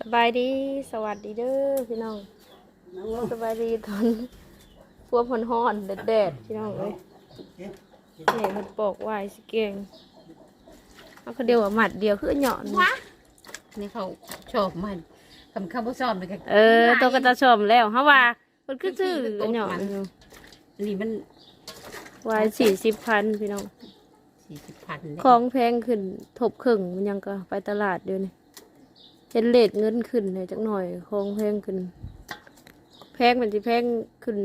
สบายดีสวัสดีเด้อพี่น้องสบายดีตอนพวกพนฮ้อนแดดๆพี่น้องเอ้ยนี่มันปอกไว้สิเก่งเอาก็เดียวว่าหมัดเดียวคือเหยาะนี่นี่เขาชอบมันคำคำว่าชอบเลยกันเออตัวก็จะชมแล้วเฮาว่ามันคือชื่อเหยาะอยู่อันนี้มันไว้สี่สิบพันพี่น้องสี่สิบพันเลยของแพงขึ้นทบครึ่งมันยังก็ไปตลาดเดี๋ยวนี้ เห็นเลทเงินขึ้นเลยจักหน่อยของแพงขึ้น แพงมันจะแพงขึ้น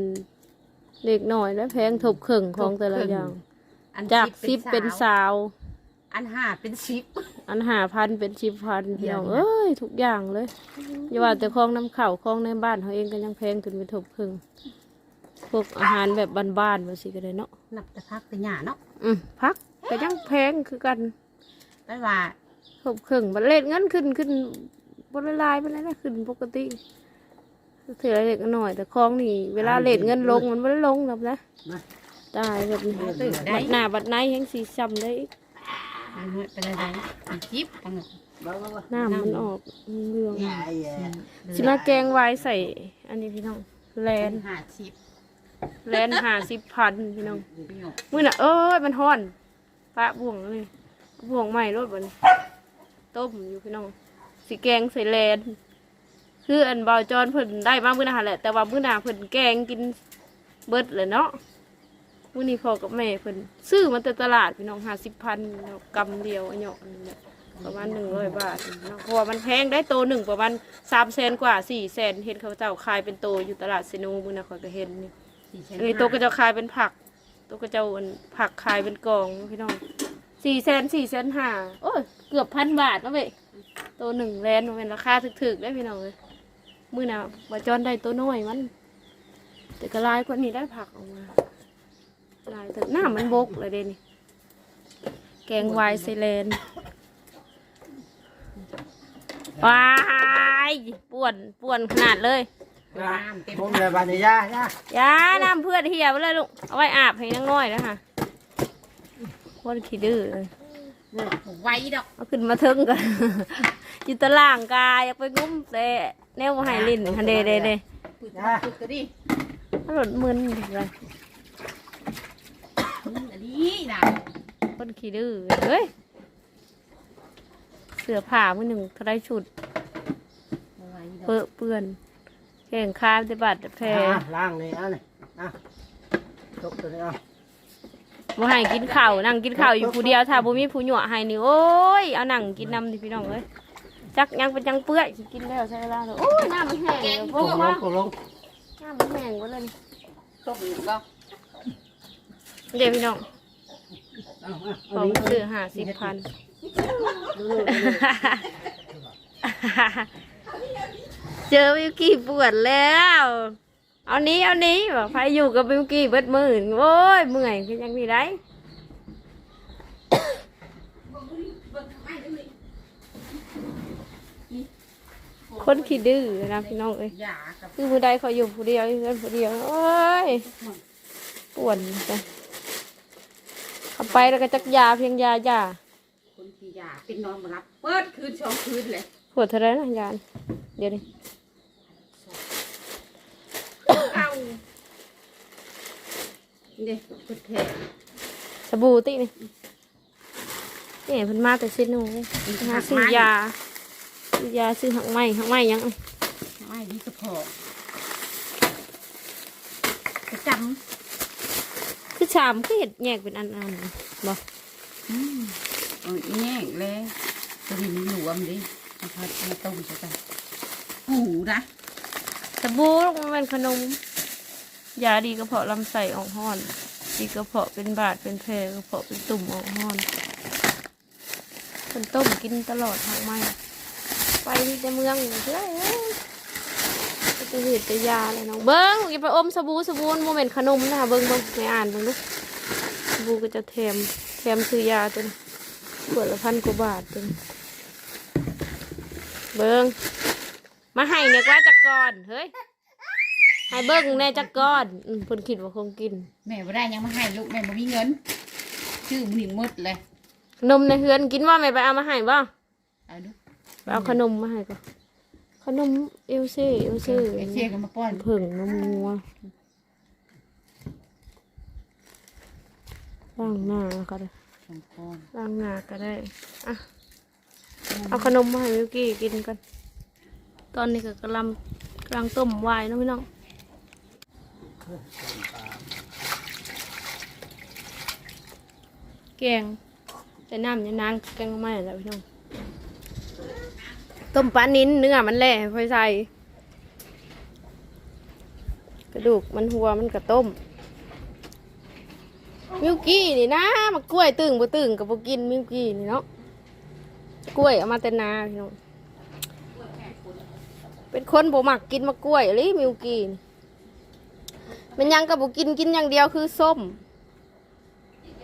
เล็กหน่อยแล้วแพงทบครึ่งของแต่ละอย่าง อันจากสิบเป็นสาวสาวอันห้าเป็นสิบอันหาพันเป็นสิบพันเดี๋พี่ยวน้องนะเอ้ยทุกอย่างเลยอย่าว่าแต่ของน้ำเข่าวของในบ้านเขาเองก็ยังแพงขึ้นไปทบครึ่งพวกอาหารแบบบ้านๆมาสิก็ได้เนาะนับแต่พักแต่หยาเนาะอืมพักก็ยังแพงคือกันแปลว่าทบครึ่งมันเลทเงินขึ้นขึ้น บนละลายไปแล้วนะขึ้นปกติเถื่อเล็กหน่อยแต่ของนี่ เวลาเลทเงินลงมันไม่ได้ลงหรอกนะตายแบบนี้บัดหน้าบัดไหนแห้งสีซ้ำได้อีกอันนี้เป็นอะไรเป็นจิบปังหน้ามันออกเรื่องเดืสิมาแกงไว้ใส่ อันนี้พี่น้องแลเป็นนห้าสิบแลนหาสิบพันพี่น้องพี่น้องมื่อน่ะเอ้ยมันฮ้อนปะบ่วงเลยบ่วงใหม่รถบนต้มอยู่พี่น้อง สิแกงใส่แลนคืออันเบาจอนเพิ่นได้มามื้อหน้าแหละ แต่ว่ามื้อหน้าเพิ่นแกงกินเบิดเลยเนาะมื้อนี้พ่อกับแม่เพิ่นซื้อมาแต่ตลาดพี่น้องห้าสิบพันกำเดียวอันเนาะนี่แหละประมาณหนึ่งร้อยบาทเนาะเพราะว่ามันแพงได้โตหนึ่งประมาณสามแสนกว่าสี่แสนเห็นเขาเจ้าขายเป็นโตอยู่ตลาดเซโนมื้อน่ะข้อยก็เห็นนี่สี่แสนเอ้ยตัวก็จะขายเป็นผักตัวก็จะอันผักขายเป็นกองพี่น้องสี่แสนสี่แสนห้าโอ้ยเกือบพันบาทแล้วเว้ย ตัวหนึ่งแลนมันเป็นราคาถึกๆได้พี่น้องเลยมือหน่ะบาจอนได้ตัวน้อยมัน แต่ก็หลายกว่านี้ได้ผักออกมาหลายแต่หน้ามันบกเลยเดนี่แกงวายไซเลนวายป่วนป่วนขนาดเลยน้ำเต็มผมเลยบานิยาจ้ายาน้ำเพื่อนเหี่ยวไปเลยลูกเอาไว้อาบให้นางน้อยแล้วค่ะวันขี้ดื้อเลย ไว้ดอกเอาขึ้นมาเทิงกัน อยู่ตารางกายอยากไปงุ้มแต่แนวบ่ใหายลิ้นฮันเดเดเดปุดปุดก็ดิมันหลดมึนเลยอันนี้นะคนขี้ดื้อเฮ้ยเสื้อผ้ามือหนึ่งทรายชุด ไว้ดอกเปื้อเปื้อนแข่งข้ามจะบาดแผล อะล้างนี่เอะนี่อะตกตัวนี้เอะ บ่ให้กินข้าวนั่งกินข้าวอยู่ผู้เดียวถ้าบ่มีผู้หยั่วให้นี่โอ้ยเอานั่งกินน้ำดิพี่น้องเอ้ยจักยังเป็นจังเปื้อยสิกินแล้วใช่เวลาเลยโอ้ยน้ำมันแห้งเลยพกวกดลว่างกดลงน้ำมันแห้งหมดเลยนี่ต้มอยู่ก็เดี๋ยวพี่น้องเอาเอาของนี่ซื้อห้าสิบพันเจอวิวกี้ปวดแล้ว เอานี้เอานี้บอกใครอยู่กับวิวกี้เบิดมือโอ้ยเมื่อยคือยังมีได้คนขี้ดื้อนะพี่น้องเอ้ยยากับคือผู้ใดเขาอยู่ผู้เดียวอยู่กันผู้เดียวโอ้ยปวดจ้ะเอาไปแล้วก็จักยาเพียงยายาคนที่ยาเป็นนอนมารับเปิดคืนสองคืนเลยปวดเท่าไรนะยานเดี๋ยวนี้ เอา เด็กพุดแทนสบู่ตินี่นี่เพิ่นมาแต่เส้นหนูไปหาซื้อยาซื้อยาซื้อหักไม้หักไม้ยังไม่ดีก็พอประจคือชามคือเห็ดแยกเป็นอันอันๆบ่ำอืมเอาอีแง่เลยตัวนี้มันหลวมดิเอาพัดมาต้มใช่ไหมหูนะสบู่มันเป็นขนม ยาดีกระเพาะลำไส้ออกห้อน ดีกระเพาะเป็นบาดเป็นแผลกระเพาะเป็นตุ่มออกห้อนคนต้มกินตลอดทางไม้ไปที่จะเมืองอยู่เพื่อนเอ้ยจะห็ดจะยาเลยน้องเบิ้งอย่าไปอมสบู่สบู่โมเมนต์ขนมนะคะเบิ้งเบิ้งไม่อ่านเบิ้งลูกสบู่ก็จะแถมแถมซื้อยาตัวนี้ขวดละพันกว่าบาทตัวนี้เบิ้งมาให้เนี่ยว่าจักก่อนเฮ้ย ให้เบิ้งแน่จักก่อนอืมเพิ่นคิดว่าคงกิน แม่บ่ได้ยังมาให้ลูกแม่บ่มีเงิน ชื่อมันนี่หมดเลยขนมในเฮือนกินว่าไม่ไปเอามาให้บ่เอาดูไปเอาขนมมาให้ก่อนขขนมเอลเซ่เอลเซ่เอเชียก็มาป้อนผึ่งนมงัวล้างหน้าก็ได้สองป้อนล้างหน้าก็ได้อะเอาขนมมาให้มิวกี้กินกัน ตอนนี้ก็กำลังกำลังต้มไวน์เนาะพี่น้อง แกงแต่น้ำยานางแกงไม่แล้วพี่น้องต้มปลานิ้นเนื้อมันแหล่ค่อยใส่กระดูกมันหัวมันกระต้มมิวกี้นี่นะมากล้วยตึงบ่ตึงกับบ่กินมิวกี้นี่เนาะกล้วยเอามาแต่นาพี่น้องเป็นคนบ่มักกินมะกล้วยเลยมิวกี้นี่ มันยังกับบ่กินกินอย่างเดียวคือส้ม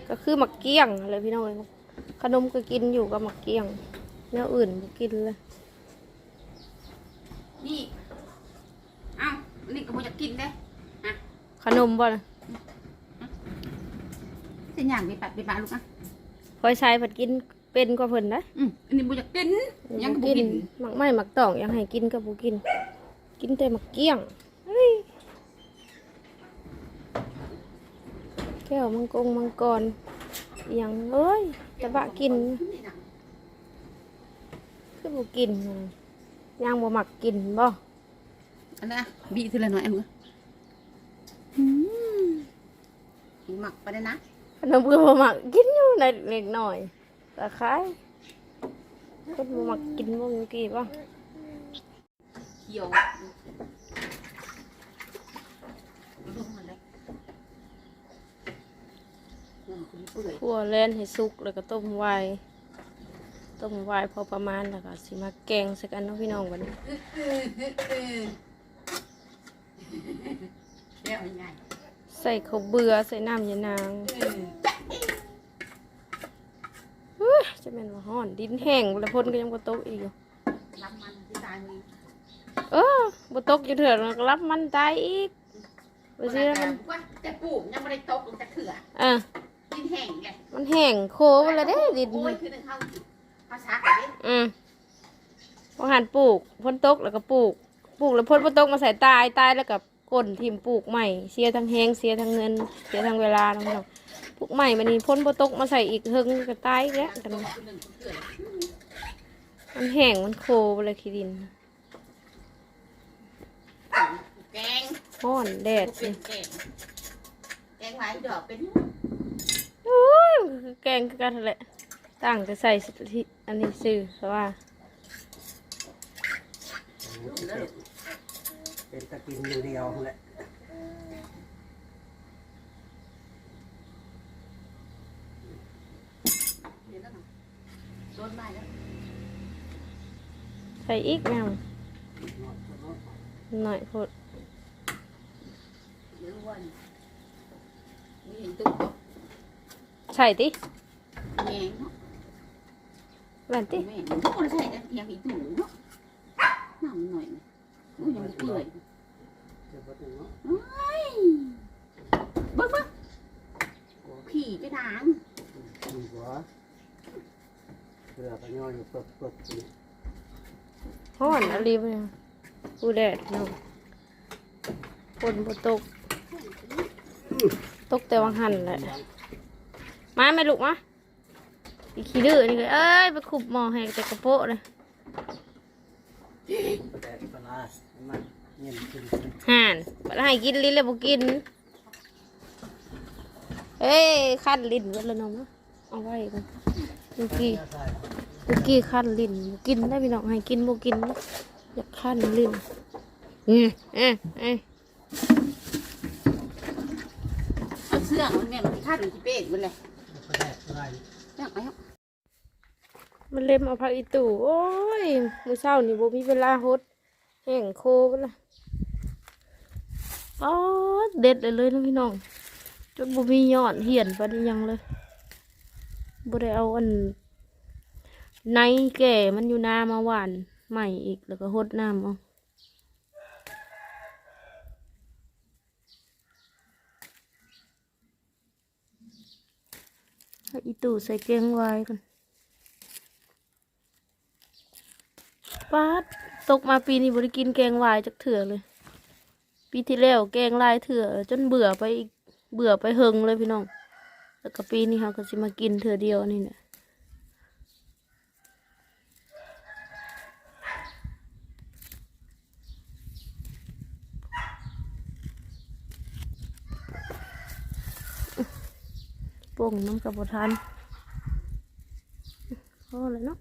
ก็คือหมักเกี้ยงอะไรพี่น้องเลยขนมก็กินอยู่กับหมักเกี้ยงเนื้ออื่นบ่กินเลยนี่เอ้าอันนี้ก็บ่อยากกินเด้อะขนมบ่นะเส้นย่างไปปะไปปะลูกอะคอยใช้ผัดกินเป็นกว่าเพิ่นนะอืมอันนี้บ่อยากกินยังก็บ่กินหมักไม้หมักตองยังให้กินก็บ่กิน กินแต่หมักเกี้ยงเฮ้ย ก้วมังกรมังกรอหยังเอ้ยแต่บะกินคือบ่กินนะยังบ่หมักกินบ่อันนั้นอะบีทีละหน่อยอันนู้นอืมหมักไปเลยนะขนมก็บ่หมักกินอยู่ในเล็กน้อยตะไคร้คนบ่หมักกินบ่มีกี่บ่เขียวลงมาเลย อืมคุณเปื่อยคั่วแล่นให้สุกแล้วก็ต้มไว้ต้มไว้พอประมาณแล้วก็สิมาแกงใส่กันเนาะพี่น้องบัดนี้เดี๋ยวยังไงใส่ข้าวเบื่อใส่น้ำยานางเออเฮ้ยจะเป็นว่าห้อน ดินแห้งแล้วพ่นก็ยังบ่ตกอีกอยู่รับมันที่ตายมือเออบ่ตกอยู่เถื่อนแล้วก็รับมันตายอีกไปสิแล้วมันว่าแต่ปลูกยังไม่ได้ตกลงจากเถื่ออะ ดินแห้งไงมันแห้งโคไปแล้วเด้ดินโอ้ยคือหนึ่งเข้าเข้าชักเลยอืมพอหันปลูกพ่นตกแล้วก็ปลูก ปลูกแล้วพ่นบ่ตกมาใส่ตายตายแล้วก็ก้นทิ่มปลูกใหม่เสียทั้งแห้งเสียทั้งเงิน เสียทั้งเวลาน้องพี่น้องปลูกใหม่มันนี่พ่นบ่ตกมาใส่อีกเฮิงก็ตายอีกแล้วกันคือหนึ่งเถื่อมันแห้งมันโคไปเลยขี้ดินแกงห้อนแดดเป็นแกงแกงหลายดอกเป็น โอ้ยมันคือแกงคือกันนั่นแหละตั้งแต่ใส่สถิอันนี้ซื้อเพราะว่าเป็นตะกินอย่างเดียวแหละเดี๋ยวแล้วโดนได้แล้วใส่อีกแมวหน่อยโพดเดี๋ยววันนี่เห็นตุ๊ก ใส่ติแงงเนาะแม่นติแม่ทุกคนใช่ยังเห็นตุ๊กเนาะน้ำหน่อยโอ้ยยังเปื่อยเดี๋ยวบ่ถึงเนาะเฮ้ยเบิ้งเบิ้งผีไปนางอืมหัวเกลือก็ย่อยอยู่เปิบๆนี่ห้อนอะไรไปกูแดดเนาะฝนบ่ตก ตกแต่วังหันแหละ มาแม่ลูกมาอีขี้ดื้อนี่ก็เอ้ยไปขุบหมอแหกแต่กระโปะเลยห่านบ่ได้ให้กินลิ้นเลยบ่กินเอ้ยคันลิ้นเวดแล้วน้องเนะเอาไว้กันเมื่อกี้ใส่เมื่อกี้คันลิ้นกินได้พี่น้องให้กินบ่กินนะอยากคันลิ้นอืมเอ้ยเอ้ยเอาเสื้อมันแม่มันคาดมันที่เป๊กมันเลย ประแดดอะไรจังไอ้มันเล็มเอาผักอีตู่โอ้ยมือเช้านี่บ่มีเวลาฮดแห้งโคไปละอ๋อเด็ดเลยเลยนะพี่น้องจนบ่มียอดเหียนปานนี้ยังเลยบ่ได้เอาอันในแก่มันอยู่น้ามาหวานใหม่อีกแล้วก็ฮดน้ำเอาผักอี ตู่ใส่แกงไว้กันป้าตกมาปีนี้บริกินแกงวายจากเถื่อเลย ปีที่แล้วแกงลายเถื่อจนเบื่อไปอีกเบื่อไปเฮงเลยพี่น้อง แล้วก็ปีนี้เขาก็สิมากินเถื่อเดียวนี่เนี่ยป่งน้ำกับบทาน พอเลยเนาะ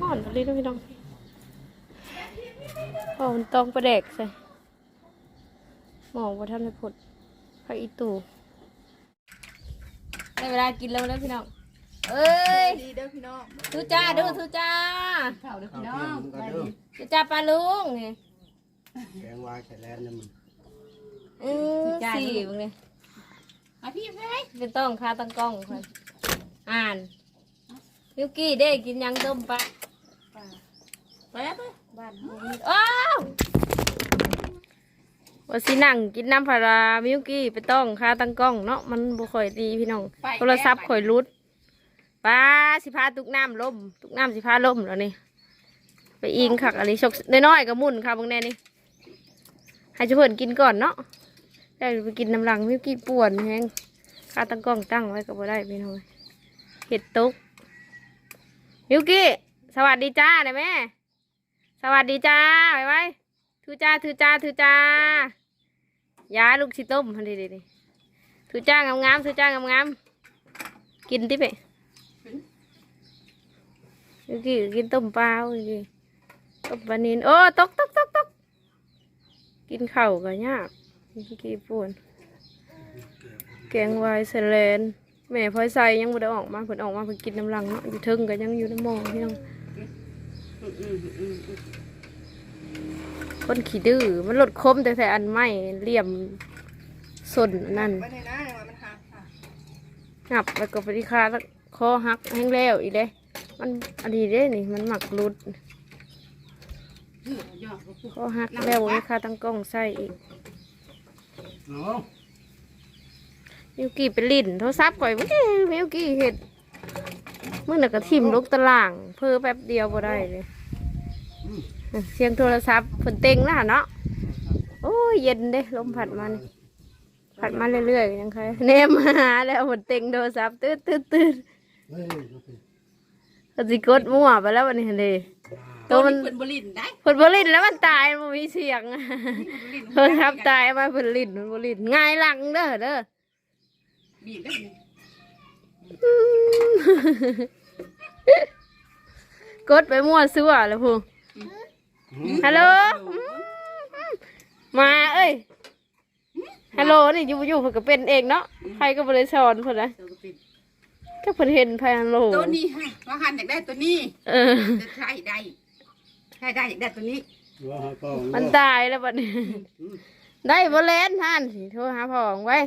อ่อนเลยนะพี่น้องพอมันต้องประแดกใส่หมองว่าท่านไม่พดพระอีตูได้เวลากินแล้วนะพี่น้อง เอ้ยดีเด้อพี่น้องทุจ้าดูทุจ้าข้าวเด้อข้าพี่วน้อเที่ยงงมันก็เด้อทุจ้าปลาลุงนี่แกงวายใส่แลนนี่มันอือสี่มึงเลย มาพี่ไปเป็นต้องคาตั้งกล้องค่ะอ่านมิวกี้ได้กินยังต้มปลาไปแล้วไปบ้านอ้าวว่าสินั่งกินน้ำพารามิวกี้ไปต้องคาตั้งกล้องเนาะมันบ่ค่อยดีพี่น้องโทรศัพท์ข่อยรุดป้าสิพาตุกน้ำล่มตุกน้ำสิพาล่มแล้วนี่ไปอิงขักอะไรชกน้อยๆกับมุ่นค่ะบางแน่นี่ให้เจะเพิ่นกินก่อนเนาะ ได้ไปกินน้ำหลังมิวกี้ป่วนแฮงคาตั้งกล้องตั้งไว้ก็บ่ได้พี่น้องเห็ดตุกมิวกี้สวัสดีจ้าได้ไหมสวัสดีจ้าไปไว้ทูจ้าทูจ้าทูจ้ายาลูกชิต้มพันดีดีทูจ้างามๆทูจ้างามๆกินที่ไปเมื่กี้กินต้มปลาเมื่กี้ต้มปลานินโอ้ตกตกตกตกกินเข้าก็ยากเมื่อ กี้ป่วนแกงวายเซเลนแม่พลอยใส่ยังไม่ได้ออกมาเพิ่นออกมาเพิ่นกินน้ำลังเนาะอยู่เทึงก็ยังอยู่ในหม้อพี่น้องคนขี้ดื้อมันลดคมแต่แต่อันไม่เหลี่ยมสนนั่นหักค่ะงับแล้วก็ไปที่คาแล้วคอหักแห้งแล้วอีเลยมันอันนี้เด้นี่มันหมักรุดอืมยอดก็พูดคอหักแล้วนี่คาตั้งกล้องใส่อีก เนาะมิวกี้ไปลิ้นโทรศัพท์ข่อยวิ่งมิวกี้เห็ดมึงน่ะก็ทิ่มลกตาราง เพื่อแป๊บเดียวบ่ได้เลยเสียงโทรศัพท์ฝนเต็งแล้วเนาะโอ้ยเย็นเด้ลมพัดมานี่พัดมาเรื่อยๆยังใครแนมมาหาแล้วฝนเต็งโทรศัพท์ตืดตืดตืดเฮ้ยลูกพี่ก็สิกดมั่วไปแล้ววันนี้เลย ตัวมันเป็นบรินได้ฝนบลินแล้วมันตายมันมีเสียงโทรศัพท์ตายมาฝนลินมันบลินง่ายหลังเด้อเด้อบีบได้ไหมกดไปมั่วซั่วแล้วพูฮัลโหลมาเอ้ยฮัลโหลนี่อยู่อยู่เพิ่นก็เป็นเองเนาะใครก็บริสอนเพิ่นนะเดี๋ยวก็เป็นก็เพิ่นเห็นภายฮัลโหลตัวนี้ฮะว่าหันอยากได้ตัวนี้เออ จะใช่ได้ ใช่ได้อยากได้ตัวนี้ว่าหาต้องมันตายแล้วบัดนี้ ได้บ่แลนท่านสิโทรหาพ่อของไว้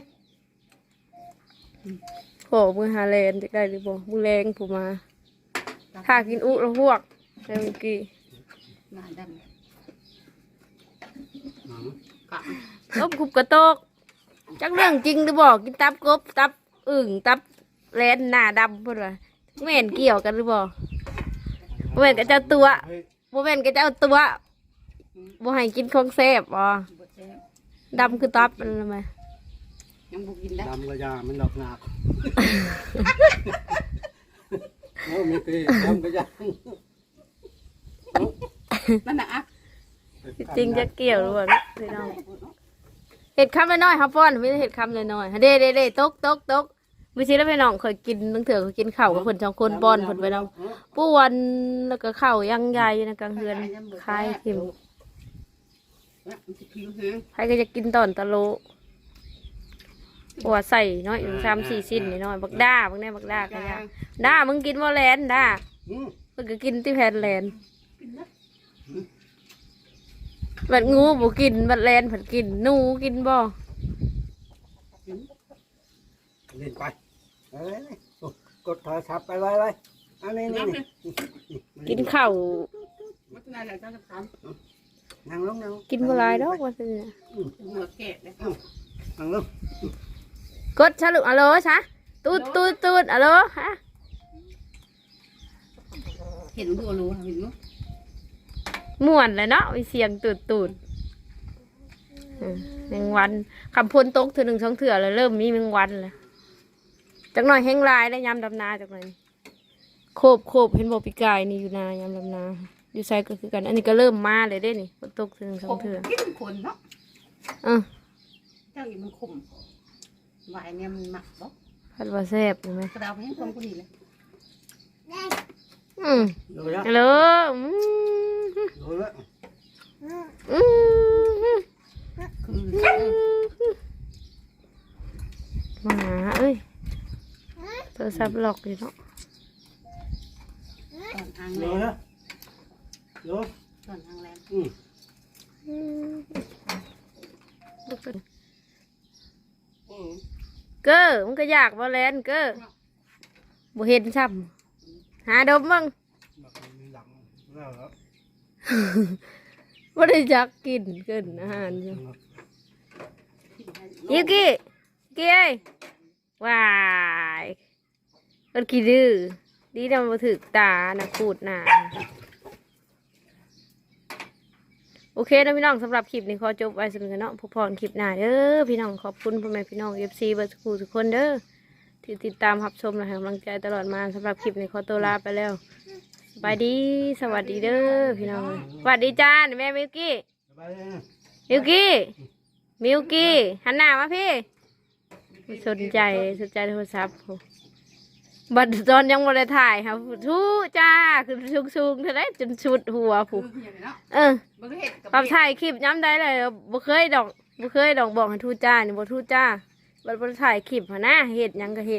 โหมือหาแลนจะได้หรือบ่มือแรงผู้มาถ้ากินอุแล้วพวกแล้วเมื่อกี้งานดำหนังกะกบกุบกระโตกจักเรื่องจริงหรือบอกกินตับกบตับอึ่งตับแลนหน้าดำพุ่นว่าแม่นเกี่ยวกันหรือบ่บ่แม่นกับเจ้าตัว เฮ้ย บ่แม่นกับเจ้าตัวบ่ให้กินของแซ่บบ่บดแซ่บดำคือตับมันละไหมยังบุกินได้ดำกระยามันดอกหนักโอ้มีตีดำกระยานั่นน่ะอะจริงจะเกี่ยวหรือเปล่าเนาะพี่น้องเห็ดคำน้อยๆครับป้อนไม่ได้เห็ดคำน้อยๆเด้เด้เด้ตกตกตก วิธีแล้วพี่น้องเคยกินตั้งเถื่อเคยกินข้าวกับเพิ่นสองคนป้อนเพิ่นไปแล้วป้วนแล้วก็ข้าวยังใหญ่นะกลางเฮือนคลายทิมมันจะผิวแห้งใครก็จะกินตอนตะโลปัวใส่น้อยอยู่สามสี่สิ้นนี่น้อยบักด้าบักแน่บักด้ากันยาด้ามึงกินบ่แลนด้าอืมเพิ่นก็กินที่แพนแลนบัดงูบ่กินบัดแลนเพิ่นกินหนูกินบ่ เล่นไปเอ้ยกดโทรศัพท์ไปไว้ไว้อันนี้นี่นี่กินข้าวมันจะอะไรต้องทนั่งลงนั่งกินบ่หลายดอกว่าซั่นน่ะำหัวแกะเลยนั่งลงกดซะลูกอะโหลซะตูดตูดตูดอะโหลฮะเห็นดูรู้เห็นดูม่วนเลยเนาะมีเสียงตูดตูดอืมแมงวันคำพ้นตกเถื่อหนึ่งสองเถื่อแล้วเริ่มมีแมงวันแล้ว จักหน่อยแห้งลายได้ยามดำนาจักหน่อยโคบโคบเห็นบอกปีกายนี่อยู่นายามดำนา อยู่ไซก็คือกัน อันนี้ก็เริ่มมาเลยได้นี่ฝนตกเถื่อหนึ่งสองเถื่อกินคนเนาะเออเจ้าอีมันขมวายเนี่ยมันหมักบ่พัดว่าแซ่บอยู่ไหมกระดาษให้คนคนนี้เลยอืมดูแล้วฮัลโหลอืมดูแล้วอืมคือมาหาเอ้ยโท รศัพท์หลอกอยู่เนาะตอนทางดูแรแล้มวดูตอนทางแรมอืมอืมอืมเก้อมึงก็อยากบ่แลนเก้อบ่เห็นซ้ำหาดมมึงแบบมีหลังแล้วครับบ่ได้จักกินเกินอาหารอยู่ ยูกิกี้เอ้ยว้าย มันขี้ดื้อดีนะมันบ่ถึกตานะพูดหน้าโอเคนะพี่น้องสำหรับคลิปนี้ขอจบไว้สำหรับเนาะพบพรคลิปหน้าเด้อพี่น้องขอบคุณพ่อแม่พี่น้องเอฟซีเบอร์สกูทุกคนเด้อที่ติดตามรับชมและให้กำลังใจตลอดมาสำหรับคลิปนี้ขอตัวลาไปแล้วสบายดีสวัสดีเด้อพี่น้องสวัสดีจ้าแม่มิวกี้มิวกี้มิวกี้หันหน้ามาพี่สนใจสนใจโทรศัพท์ บัดตอนยังไม่ได้ถ่ายครับทูจ้าคือสูงๆเท่าไรจนชุดหัวคืผูออย่างนี้เนาะเออมันก็เห็ดกับปรับถ่ายคลิปย้ำได้เลยบ่เคยดอกบ่เคยดอกบอกให้ทูจ้านี่บ่ทูจ้าบัดบ่ได้ถ่ายคลิปหนนะเฮ็ดหยังก็เฮ็ด